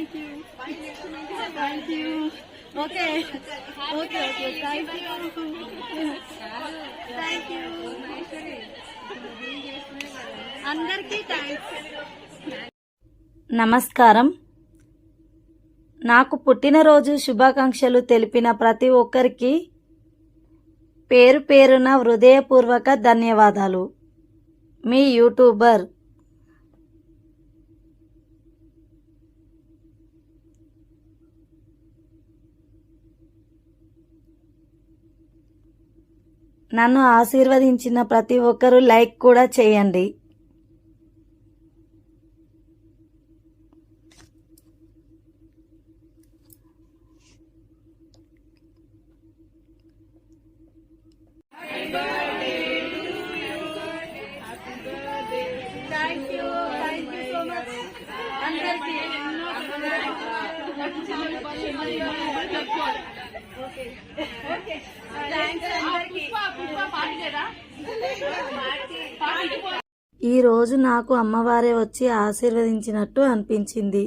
thank you thank you okay okay okay thank you thank you అందరికీ thanks నమస్కారం. నాకు పుట్టినరోజు శుభాకాంక్షలు తెలిపిన ప్రతి ఒక్కరికి పేరు పేరున హృదయపూర్వక ధన్యవాదాలు. మీ యూట్యూబర్ నన్ను ఆశీర్వదించిన ప్రతి ఒక్కరూ లైక్ కూడా చేయండి. ఓకే ఓకే థ్యాంక్స్ అందరికీ ఈ రోజు నాకు అమ్మవారే వచ్చి ఆశీర్వదించినట్టు అనిపించింది.